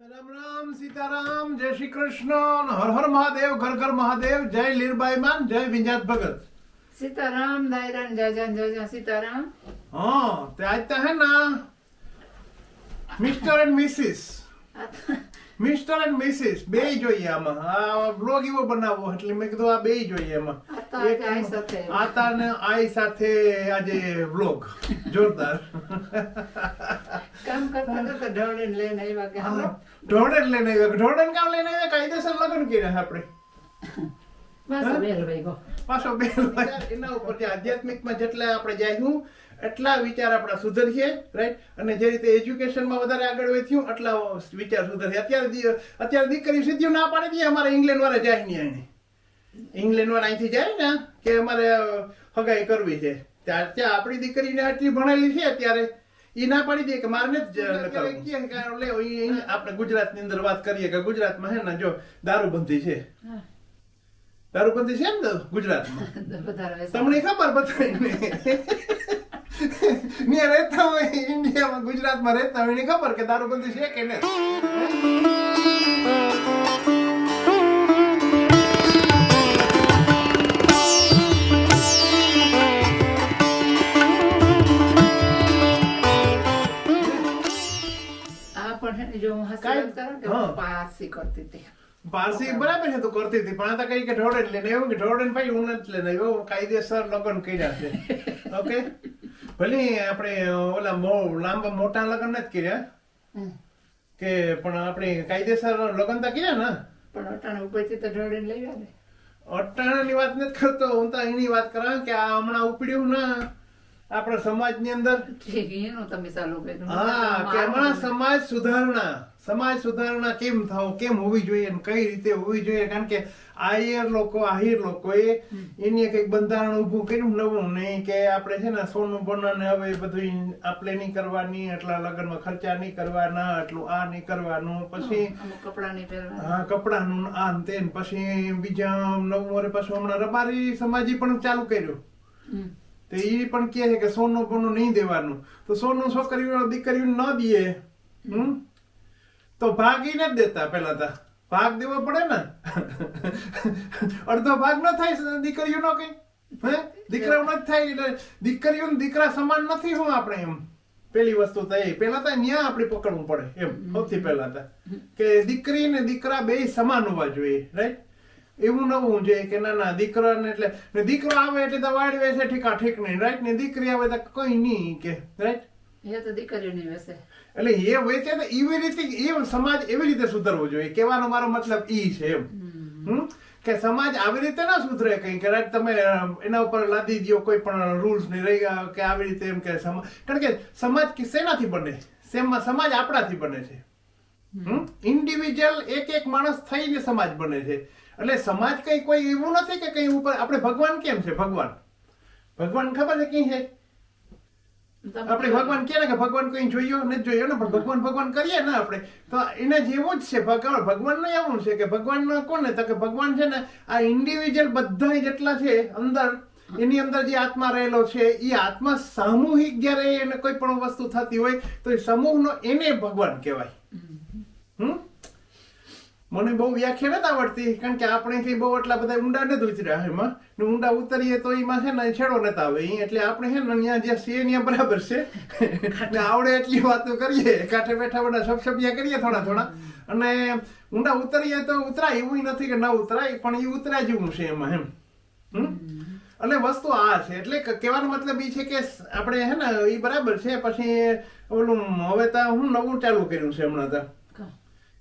રામ રામ સીતારામ જય શ્રી કૃષ્ણ હર હર મહાદેવ ઘર ઘર મહાદેવ જય લીરબાઈ માન જય વિંજાત ભગત સીતારામ દાયરાન જય જય જય જય સીતારામ હા તે આતા હે ના Mr and Mrs Mr and Mrs બે જોઈએ આમાં આ બ્લોગ એવો બનાવો એટલે મેં કીધું આ બે જોઈએ એમાં આતા ને આઈ સાથે આજે બ્લોગ જોરદાર કામ કરતા લઈને આવ્યા કે લઈને આવ્યા. કામ લઈને આવ્યા? કાયદેસર લગ્ન કર્યા આપણે. બેલ ભાઈ પાછો બે એના ઉપર જે આધ્યાત્મિકમાં જેટલા આપણે જાયું એટલા વિચાર આપણા સુધરશે રાઈટ અને જે રીતે એજ્યુકેશનમાં વધારે આગળ વધ્યું એટલા વિચાર સુધરશે અત્યારે અત્યારે દીકરી સીધી ના પાડી દઈએ અમારે ઇંગ્લેન્ડ વાળા જાય નહીં આને. ઇંગ્લેન્ડ વાળા અહીંથી જાય ને કે અમારે હગાઈ કરવી છે. ત્યાં ત્યાં આપણી દીકરીને આટલી ભણેલી છે અત્યારે. ઈ ના પાડી દે કે મારને જ કરવું. કહે કે લે, ઈ- ઈ આપણે ગુજરાતની અંદર વાત કરીએ કે ગુજરાતમાં હે ને જો દારૂબંધી છે. દારૂબંધી છે ને ગુજરાતમાં? તમને ખબર બધાને મેં રહેતા હોય ઇન્ડિયામાં ગુજરાતમાં રહેતા હોય એને ખબર કે દારૂબંધી છે કે નહીં પારસી કરતી હતી. પારસી બરાબર છે તો કરતી હતી પણ આ તો કઈ કે ઢોળે લઈને એવું કે ઢોળે ભાઈ હું નથી લઈને આવ્યો કાયદેસર લગ્ન કર્યા છે. ઓકે? ભલે આપણે ઓલા લાંબા મોટા લગ્ન નથી કર્યા. કે પણ આપણે કાયદેસર લગ્ન તો કર્યા ને. પણ અટાણે ઉપરથી તો ઢોળીને લઈ આવ્યા ને. અટાણાની વાત નથી કરતો હું તો એની વાત કરા કે આ હમણાં ઉપડ્યું ને આપણા સમાજની અંદર? તમે ચાલુ કર્યું હા કે હમણાં સમાજ સુધારણા સમાજ સુધારણા કેમ થાવ કેમ હોવી જોઈએ કઈ રીતે હોવી જોઈએ? કારણ કે આહિર લોકો આહિર લોકોએ એની કંઈક બંધારણ ઊભું કર્યું નવું નહીં કે આપણે છે ને સોનું બનાને હવે બધું આપણે નહીં કરવાની એટલા લગ્નમાં ખર્ચા નહીં કરવાના એટલું આ નહીં કરવાનું પછી કપડા નહીં હા કપડાનું આ તે પછી બીજા નવું વર્ષ પાછું હમણાં રબારી સમાજી પણ ચાલુ કર્યું. તો એ પણ કહે છે કે સોનું બોનું નહીં દેવાનું. તો સોનું છોકરીઓ દીકરીઓને ન દઈએ હમ? તો ભાગી નથી દેતા પેલા તો. ભાગ દેવો પડે ને. અડધો ભાગ ન થાય દીકરીઓનો કઈ? હે? દીકરાઓ ન થાય એટલે દીકરીઓ ને દીકરા સમાન નથી હું આપણે એમ. પેલી વસ્તુ તો એ. પેલા તો ન્યા આપણે પકડવું પડે એમ. સૌથી પહેલા તો. કે દીકરી ને દીકરા બે સમાન હોવા જોઈએ રાઈટ એવું ન હોવું જોઈએ કે ના ના દીકરાને એટલે ને દીકરો આવે એટલે તો વાળવે વેસે ઠીકા ઠીક નહીં રાઈટ ને દીકરી આવે તો કઈ નહીં કે રાઈટ એ તો દીકરીની વેસે. એટલે એ વેચે ને એવી રીતે એ સમાજ એવી રીતે સુધરવો જોઈએ. કહેવાનો મારો મતલબ ઈ છે એમ. હમ? કે સમાજ આવી રીતે ના સુધરે કઈ કે રાઈટ તમે એના ઉપર લાદી દો કોઈ પણ રૂલ્સ નહીં રહી ગયા કે આવી રીતે એમ કે સમાજ કારણ કે સમાજ કે શેનાથી બને? સેમમાં સમાજ આપણાથી બને છે. ઇન્ડિવિજ્યુઅલ એક એક માણસ થઈને સમાજ બને છે. એટલે સમાજ કંઈ કોઈ એવું નથી કે કંઈ ઉપર આપણે ભગવાન કેમ છે? ભગવાન. ભગવાન ખબર છે કઈ છે? આપણે ભગવાન કે કે ભગવાન કઈ જોયો નથી જોયો ને પણ ભગવાન ભગવાન કરીએ ને આપણે તો એને જેવું જ છે. ભગવાન ભગવાન ને એવું છે કે ભગવાન કોને? તો કે ભગવાન છે ને આ ઇન્ડિવિજ્યુઅલ બધા જેટલા છે અંદર એની અંદર જે આત્મા રહેલો છે એ આત્મા સામૂહિક જ્યારે એને કોઈ પણ વસ્તુ થતી હોય તો એ સમૂહનો એને ભગવાન કહેવાય. મને બહુ વ્યાખ્યા નથી આવડતી, કારણ કે આપણે કઈ બહુ એટલા બધા ઊંડા નથી ઉતર્યા એમાં. ને ઊંડા ઉતરીએ તો એમાં છે ને છેડો નથી આવે. એટલે આપણે છે ને અહીંયા જ્યાં છીએ ત્યાં બરાબર છે. ને આવડે એટલી વાતો કરીએ. કાંઠે બેઠા બધા સબસબિયા કરીએ થોડા થોડા. અને ઊંડા ઉતરીએ તો ઉતરાય, એવું નથી કે ન ઉતરાય, પણ એ ઉતરાય જેવું છે એમાં એમ. એટલે વસ્તુ આ છે, એટલે કહેવાનો મતલબ એ છે કે આપણે હે ને એ બરાબર છે. પછી ઓલું, હવે તો હું નવું ચાલુ કર્યું છે હમણાં તો.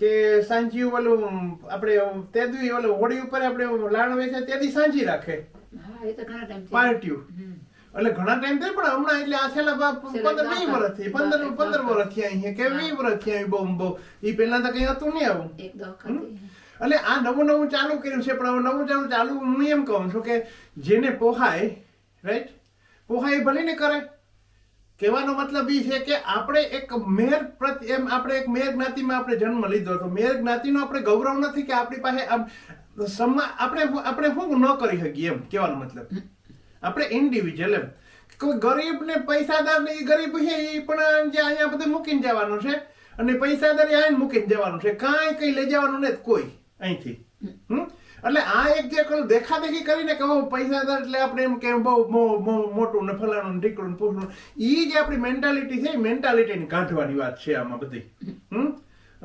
કે સાંજી ઓલું આપણે તે દી ઓલું હોળી ઉપર આપણે લાણ વેચે તેદી સાંજી રાખે. હા એ તો ઘણા ટાઈમ પાર્ટ્યું એટલે ઘણા ટાઈમ થાય પણ હમણાં એટલે આ છેલ્લા બા- પંદર વીસ વર્ષથી પંદર પંદર. વર્ષથી અહીંયા કે વીસ વર્ષથી અહીં બહુ બહુ. એ પહેલા તો કઈ હતું નહીં આવું. એટલે આ નવું નવું ચાલુ કર્યું છે પણ હવે નવું ચાલુ ચાલુ હું એમ કહું છું કે જેને પોહાય રાઈટ પોહાય ભલે ને કરે. કહેવાનો મતલબ એ છે કે આપણે એક મેર પ્રત્યે એમ આપણે એક મેર જ્ઞાતિમાં આપણે જન્મ લીધો તો મેર જ્ઞાતિનો આપણે ગૌરવ નથી કે આપણી પાસે આપણે આપણે શું ન કરી શકીએ એમ કહેવાનો મતલબ. આપણે ઇન્ડિવિજ્યુઅલ એમ. કોઈ ગરીબ ને પૈસાદાર ને એ ગરીબ છે એ પણ જે અહીંયા બધું મૂકીને જવાનું છે અને પૈસાદાર અહીં આઈને મૂકીને જવાનું છે. કાંઈ કઈ લઈ જવાનું નથી કોઈ અહીંથી. હમ? એટલે આ એક જે પેલું દેખાદેખી કરીને કે પૈસાદાર એટલે આપણે એમ કે બહુ મોટું ને ફલાણું ને પૂરું ને ઈ જે આપણી મેન્ટાલિટી છે એ મેન્ટાલિટીની કાઢવાની વાત છે આમાં બધી. હમ?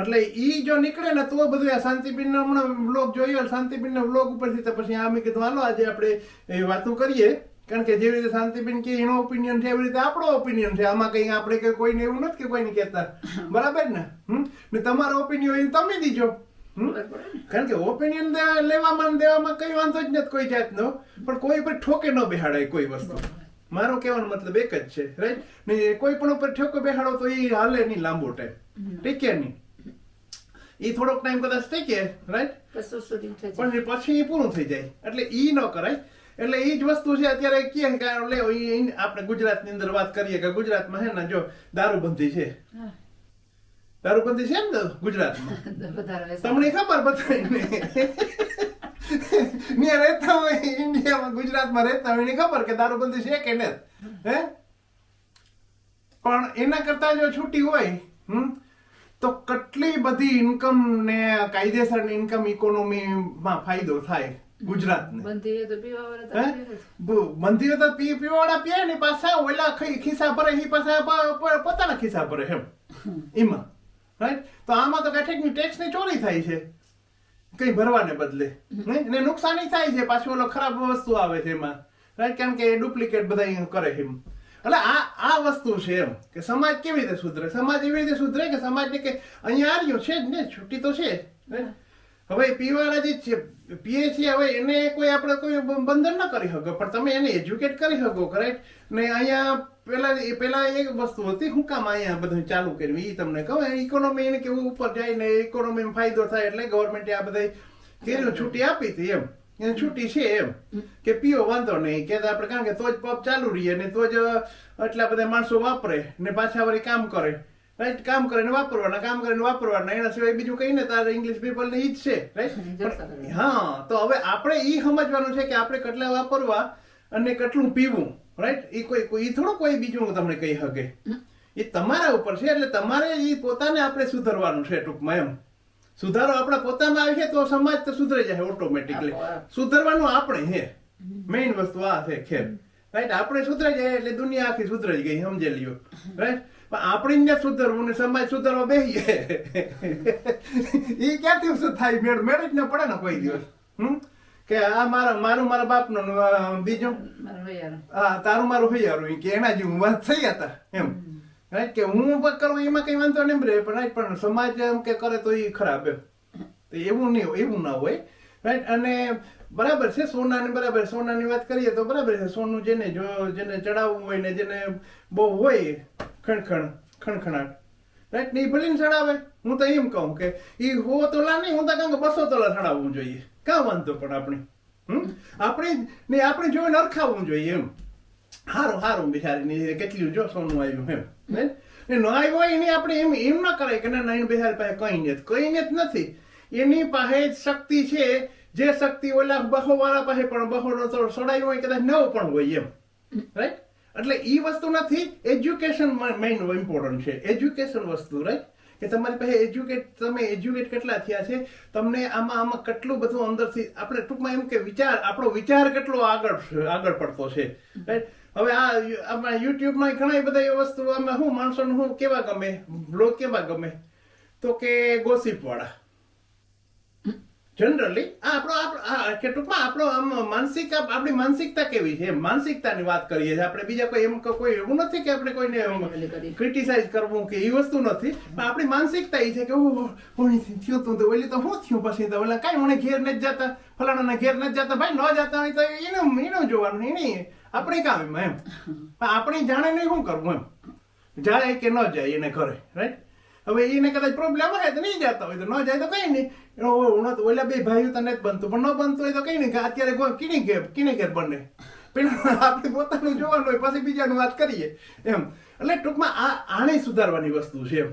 એટલે ઈ જો નીકળે ને તો બધું આ શાંતિબીન હમણાં વ્લોગ જોયો શાંતિબીન વ્લોગ ઉપરથી તો પછી આમે કીધું, હાલો, આજે આપણે એ વાતો કરીએ. કારણ કે જેવી રીતે શાંતિબેન કે એનો ઓપિનિયન છે, એવી રીતે આપણો ઓપિનિયન છે. આમાં કઈ આપણે કે કોઈને એવું નથી કે કોઈને કહેતા. બરાબર ને? હમ? ને તમારો ઓપિનિયન તમે દીજો. ને કારણ કે ઓપિનિયન લેવામાં દેવામાં કઈ વાંધો જ નથી કોઈ જાતનો. પણ કોઈ પર ઠોકે ન બેહાડાય કોઈ વસ્તુ. મારો કહેવાનો મતલબ એક જ છે રાઈટ ને કોઈ પણ ઉપર ઠોકો બેહાડો તો એ હાલે નહીં લાંબો ટાઈમ ટીકે નહીં? એ થોડોક ટાઈમ કદાચ ટીકે રાઈટ. પણ પછી એ પૂરું થઈ જાય. એટલે ઈ ન કરાય. એટલે એ જ વસ્તુ છે અત્યારે કે લે આપણે ગુજરાતની અંદર વાત કરીએ કે ગુજરાતમાં હે ને જો દારૂબંધી છે. દારૂબંધી છે ને ગુજરાતમાં તમને ખબર બધાને ત્યાં રહેતા હોય ઇન્ડિયામાં ગુજરાતમાં રહેતા હોય એને ખબર કે દારૂબંધી છે કે ને હે પણ એના કરતા જો છૂટી હોય હમ તો કેટલી બધી ઇન્કમ ને કાયદેસરની ઇન્કમ ઇકોનોમીમાં ફાયદો થાય ગુજરાતને બંધી તો પી પીવાળા પીએ ને પાછા ઓલા ખિસ્સા ભરે એ પાછા પોતાના ખિસ્સા ભરે એમ એમાં રાઈટ તો આમાં તો કાંઠેકની ટેક્સની ચોરી થાય છે. કઈ ભરવાને બદલે? એને નુકસાની થાય છે. પાછું ઓલો ખરાબ વસ્તુ આવે છે એમાં. રાઈટ કેમ કે ડુપ્લિકેટ બધા કરે એમ. એટલે આ આ વસ્તુ છે એમ કે સમાજ કેવી રીતે સુધરે? સમાજ એવી રીતે સુધરે કે સમાજને કે અહીંયા આવ્યો છે જ ને? છૂટી તો છે right? હવે પીવાળા જે છે, પીએ છે હવે એને કોઈ આપણે કોઈ બંધન ન કરી શકો, પણ તમે એને એજ્યુકેટ કરી શકો કરેક્ટ ને અહીંયા પેલા પેલા એક વસ્તુ હતી, હું કામ અહીંયા બધું ચાલુ કર્યું એ તમને કહું ઇકોનોમી એને કેવું ઉપર જાય ને ઇકોનોમીમાં ફાયદો થાય એટલે ગવર્મેન્ટે આ બધા કર્યું છૂટી આપી હતી એમ. એને છૂટી છે એમ, કે પીઓ, વાંધો નહીં. કે આપણે, કારણ કે તો જ પબ ચાલુ રહીએ ને તો જ એટલા બધા માણસો વાપરે ને પાછા વળી કામ કરે. રાઈટ કામ કરીને વાપરવાના કામ કરીને વાપરવાના એના સિવાય બીજું કઈ ને તારે ઇંગ્લિશ પીપલ ને ઈ જ છે રાઈટ હા તો હવે આપણે ઈ સમજવાનું છે કે આપણે કેટલા વાપરવા અને કેટલું પીવું રાઈટ એ કોઈ કોઈ થોડું કોઈ બીજું તમને કહી શકે. એ તમારા ઉપર છે એટલે તમારે એ પોતાને આપણે સુધારવાનું છે ટૂંકમાં એમ. સુધારો આપણા પોતામાં આવી છે તો સમાજ તો સુધરી જાય ઓટોમેટિકલી સુધરવાનું આપણે હે મેઇન વસ્તુ આ છે ખેર. રાઈટ આપણે સુધરાઈ જાય એટલે દુનિયા આખી સુધરાઈ ગઈ સમજે લ્યો. રાઈટ પણ આપણે ને સુધરવું ને સમાજ સુધરવા બેહીએ? એ ક્યાંથી શું થાય? મેળ મેળ જ ન પડે ને કોઈ દિવસ. હમ? કે આ મારા મારું મારા બાપનું બીજું? હા તારું મારું હૈયારું કે એના જેવું વાત થઈ હતા એમ. રાઈટ કે હું પણ કરું એમાં કઈ વાંધો નહીં રે પણ રાઈટ પણ સમાજ એમ કે કરે તો એ ખરાબ એમ. તો એવું નહીં એવું ના હોય. રાઈટ અને બરાબર છે સોનાની બરાબર સોનાની વાત કરીએ તો બરાબર છે. સોનું જેને જો જેને ચડાવવું હોય ને જેને બહુ હોય ખણખણ, ખણખણાટ. રાઈટ ને એ ભલે ચડાવે હું તો એમ કહું કે એ હો તોલા નહીં હું તો કહું કે બસો તોલા ચડાવવું જોઈએ. કાં વાંધો પણ આપણે? હમ? આપણે ને આપણે જોઈને અરખાવવું જોઈએ એમ. હારું હારું બિચારીની કેટલું જો સોનું આવ્યું એમ? ને ન આવ્યો એની આપણે એમ એમ ના કરાય કે ના ના બિહારી પાસે કઈ નથી. કઈ જ નથી. એની પાસે જ શક્તિ છે. જે શક્તિ ઓલા બહો વાળા પાસે પણ બહોનો તો સડાયું હોય, કદાચ ન પણ હોય એમ. રાઈટ એટલે એ વસ્તુ નથી એજ્યુકેશન મેઇન ઇમ્પોર્ટન્ટ છે. એજ્યુકેશન વસ્તુ રાઈટ કે તમારી પાસે એજ્યુકેટ તમે એજ્યુકેટ કેટલા થયા છે? તમને આમાં આમાં કેટલું બધું અંદરથી, આપણે ટૂંકમાં એમ કે વિચાર, આપણો વિચાર કેટલો આગળ આગળ પડતો છે રાઈટ હવે આ, આપણા યુટ્યુબમાં ઘણા બધા એ વસ્તુ આમાં શું માણસોને શું કેવા ગમે? બ્લોગ કેવા ગમે? તો કે ગોસિપ વાળા જનરલી આ આપણો કે ટૂંકમાં આપણો આમ માનસિક આપણી માનસિકતા કેવી છે? માનસિકતાની વાત કરીએ છીએ. આપણે બીજા કોઈ એમ કોઈ એવું નથી કે આપણે કોઈને ક્રિટિસાઇઝ કરવું કે એ વસ્તુ નથી. પણ આપણી માનસિકતા એ છે કે હું ઓણી થયું તું તો ઓલી તો શું થયું પછી તો? ઓલા કાંઈ મને ઘેર નથી જતા? ફલાણાના ઘેર નથી જતા? ભાઈ ન જતા હોય તો એને એને જોવાનું એને આપણે કામ એમાં એમ. પણ આપણે જાણે નહીં શું કરવું એમ? જાય કે ન જાય એને કરે રાઈટ હવે એને કદાચ પ્રોબ્લેમ હોય તો નહીં જતા હોય તો ન જાય તો કઈ નહીં. એનો તો ઓલા બે ભાઈઓ તો નથી બનતું પણ ન બનતું હોય તો કઈ નહીં કે અત્યારે કોઈ કીની ઘેર કીને ઘેર બને. પેલા આપણે પોતાનું જોવાનું હોય પછી બીજાનું વાત કરીએ. એમ. એટલે ટૂંકમાં આ આને સુધારવાની વસ્તુ છે એમ.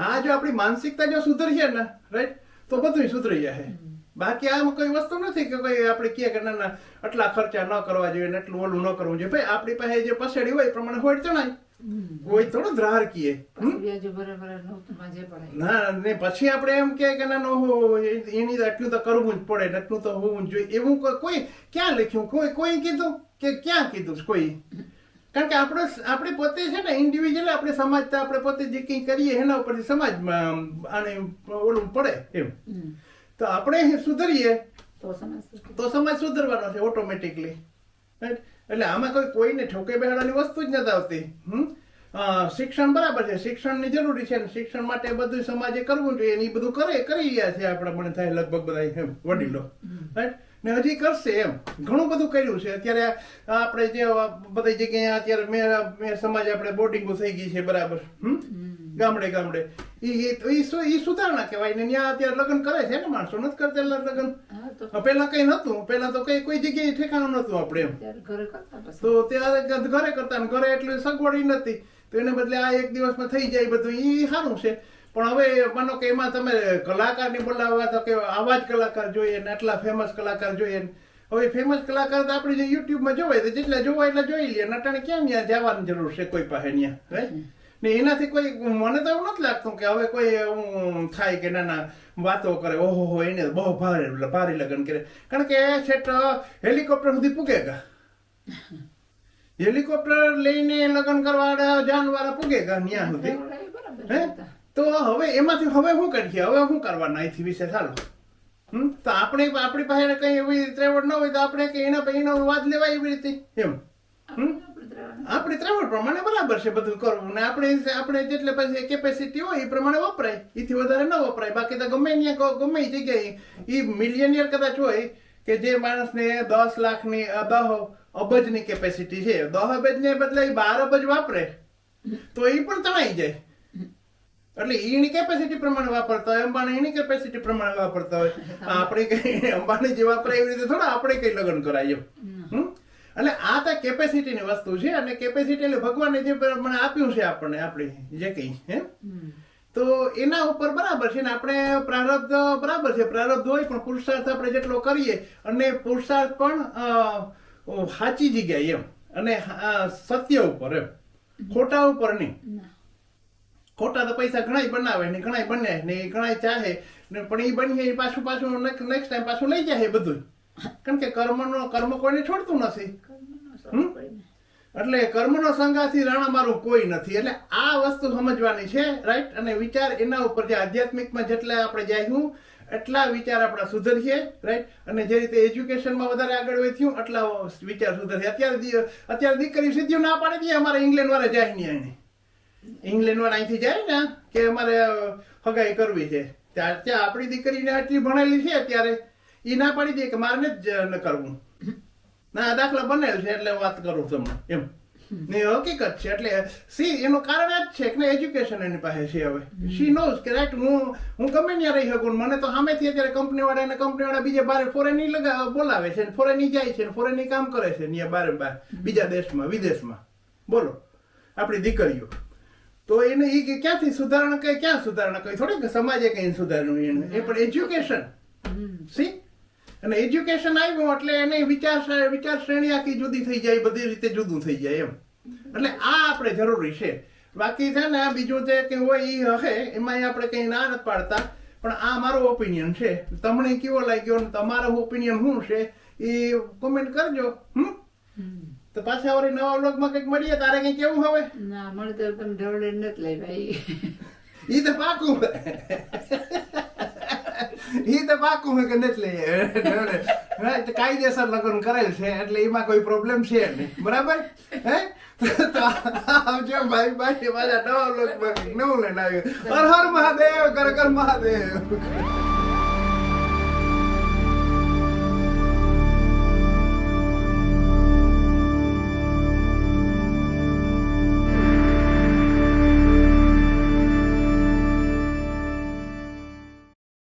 આ જો આપણી માનસિકતા જો સુધરશે ને રાઈટ તો બધું સુધરી જાય બાકી આમાં કોઈ વસ્તુ નથી કે કોઈ આપણે કહે કે ના આટલા ખર્ચા ન કરવા જોઈએ ને એટલું ઓલું ન કરવું જોઈએ. ભાઈ આપણી પાસે જે પસેડી હોય એ પ્રમાણે હોય ચણાય કોઈ થોડો દ્રાર કીએ ના ને પછી આપણે એમ કહે કે ના નો એની આટલું તો કરવું જ પડે આટલું તો હોવું જ જોઈએ. એવું કોઈ- ક્યાં લખ્યું? કોઈ કોઈ કીધું? કે ક્યાં કીધું? કોઈ? કારણ કે આપણે આપણે પોતે છે ને ઇન્ડિવિજ્યુઅલ આપણે સમાજ તો આપણે પોતે જે કંઈ કરીએ એના ઉપરથી સમાજમાં આને ઓલું પડે એમ તો આપણે સુધરીએ. તો સમાજ સુધરવાનો છે ઓટોમેટિકલી એટલે આમાં કોઈ કોઈને ઠોકે બેહાડવાની વસ્તુ જ નથી આવતી હમ? શિક્ષણ બરાબર છે શિક્ષણની જરૂરી છે ને શિક્ષણ માટે બધું સમાજે કરવું જોઈએ ને એ બધું કરે કરી રહ્યા છે આપણા મને થાય લગભગ બધા વડીલો રાઈટ ને હજી કરશે એમ ઘણું બધું કર્યું છે. અત્યારે આપણે જે બધી જગ્યાએ અત્યારે મેં મેં સમાજ આપણે બોર્ડિંગો થઈ ગઈ છે બરાબર હમ? ગામડે ગામડે. સુધારણા કહેવાય ને ત્યાં અત્યારે લગ્ન કરે છે ને માણસો નથી કરતા લગ્ન. પેલા કઈ નતું પેલા તો કઈ કોઈ જગ્યાએ ઠેકાણું નતું આપણે એમ. તો ત્યારે ઘરે કરતા ને ઘરે એટલી સગવડ નથી તો એને બદલે આ એક દિવસમાં થઈ જાય બધું એ સારું છે. પણ હવે માનો કે એમાં તમે કલાકારને બોલાવવા તો કે આવા જ કલાકાર જોઈએ ને આટલા ફેમસ કલાકાર જોઈએ ને. હવે ફેમસ કલાકાર તો આપણે જે યુટ્યુબમાં જોવાય તો જેટલા જોવા એટલા જોઈ લે નટાણે ક્યાં ત્યાં જવાની જરૂર છે કોઈ પાસે ત્યાં? ને એનાથી કોઈ મને તો એવું નથી લાગતું કે હવે કોઈ એવું થાય કે ના ના વાતો કરે ઓહો હો એને બહુ ભારે ભારે લગ્ન કરે કારણ કે છેટ હેલિકોપ્ટર સુધી પૂગેગા. હેલિકોપ્ટર લઈને લગ્ન કરવા જાનવાળા પૂગેગા ન્યા સુધી. હે તો. હવે એમાંથી હવે શું કરીએ? હવે શું કરવાના અહીંથી વિશે ચાલો. તો આપણે આપણી પાસે કઈ એવી ત્રેવડ ન હોય તો આપણે કે એના પછી એનો વાદ લેવાય એવી રીતે. એમ. હમ? આપણે ત્રાવણ પ્રમાણે બરાબર છે બધું કરવું. ને આપણે આપણે જેટલે પાસે કેપેસિટી હોય એ પ્રમાણે વપરાય. એથી વધારે ન વપરાય. બાકી તો ગમે ત્યાં ગમે એ જગ્યાએ એ મિલિયનિયર કદાચ હોય કે જે માણસને દસ લાખની દહ અબજની કેપેસિટી છે. દહ અબજને બદલે બાર અબજ વાપરે. તો એ પણ તણાઈ જાય. એટલે એની કેપેસિટી પ્રમાણે વાપરતા હોય અંબાણી એની કેપેસિટી પ્રમાણે વાપરતા હોય. આપણે કઈ અંબાણી જે વાપરાય એવી રીતે થોડા આપણે કઈ લગ્ન કરાય હમ? એટલે આ તો કેપેસિટીની વસ્તુ છે અને કેપેસિટી એટલે ભગવાને જે પ્રમાણે આપ્યું છે આપણને આપણે જે કઈ હે? તો એના ઉપર બરાબર છે ને આપણે પ્રારબ્ધ બરાબર છે પ્રારબ્ધ હોય પણ પુરુષાર્થ આપણે જેટલો કરીએ અને પુરુષાર્થ પણ સાચી જગ્યાએ એમ. અને સત્ય ઉપર એમ. ખોટા ઉપર નહીં. ખોટા તો પૈસા ઘણાય બનાવે ને ઘણાય બને ને ઘણાય ચાહે ને પણ એ બની એ પાછું પાછું નેક્સ્ટ ટાઈમ પાછું લઈ જાય બધું કારણ કે કર્મનો કર્મ કોઈને છોડતું નથી. એટલે કર્મનો સંગાથી રાણા મારું કોઈ નથી. એટલે આ વસ્તુ સમજવાની છે રાઈટ અને વિચાર એના ઉપર જે આધ્યાત્મિકમાં જેટલા આપણે જાયું એટલા વિચાર આપણા સુધરશે રાઈટ અને જે રીતે એજ્યુકેશનમાં વધારે આગળ વધ્યું એટલા વિચાર સુધરશે. અત્યારે અત્યારે દીકરી સિદ્ધિઓ ના પાડે દઈએ અમારે ઇંગ્લેન્ડ વાળા જાય નહીં એને ઇંગ્લેન્ડ વાળા અહીંથી જાય ને કે અમારે હગાઈ કરવી છે. ત્યાં આપણી દીકરીને આટલી ભણેલી છે અત્યારે. એ ના પાડી દે કે મારે જ ન કરવું. ના દાખલા બનેલ છે એટલે વાત કરું તમને એમ. ને હકીકત છે એટલે સી એનું કારણ જ છે કે એજ્યુકેશન એની પાસે છે હવે. શી નોઝ કે રાઈટ હું હું ગમે ત્યાં રહી શકું મને તો સામેથી અત્યારે કંપની વાળા કંપનીવાળા કંપની વાળા બીજે બારે ફોરેન લગા બોલાવે છે ફોરેન જાય છે ફોરેન કામ કરે છે ત્યાં બારે બાર બીજા દેશમાં વિદેશમાં. બોલો આપણી દીકરીઓ. તો એને એ કે ક્યાંથી સુધારણા કઈ ક્યાં સુધારણા કઈ? થોડી કે સમાજે કઈ સુધારણું એને. એ પણ એજ્યુકેશન. સી? અને એજ્યુકેશન આવ્યું એટલે એને વિચાર વિચાર શ્રેણી આખી જુદી થઈ જાય બધી રીતે જુદું થઈ જાય એમ. એટલે આ આપણે જરૂરી છે. બાકી છે ને આ બીજું જે કે હોય એ હશે એમાં આપણે કઈ ના નથી પાડતા. પણ આ મારો ઓપિનિયન છે. તમને કેવો લાગ્યો ને તમારો ઓપિનિયન શું છે એ કોમેન્ટ કરજો હમ. તો પાછા વળી નવા વ્લોગમાં કંઈક મળીએ તારે કંઈ કેવું હવે? ના મળે તો તમે ઢવળે નથી લઈ ભાઈ એ તો પાકું. ઈ તો પાકું કે નથી લઈએ. કાયદેસર લગ્ન કરેલ છે, એટલે એમાં કોઈ પ્રોબ્લેમ છે નહીં. બરાબર? હે? તો આવજો, ભાઈ ભાઈ પાછા નવા લોકો નવું લઈને આવ્યો. હર હર મહાદેવ કર કર મહાદેવ.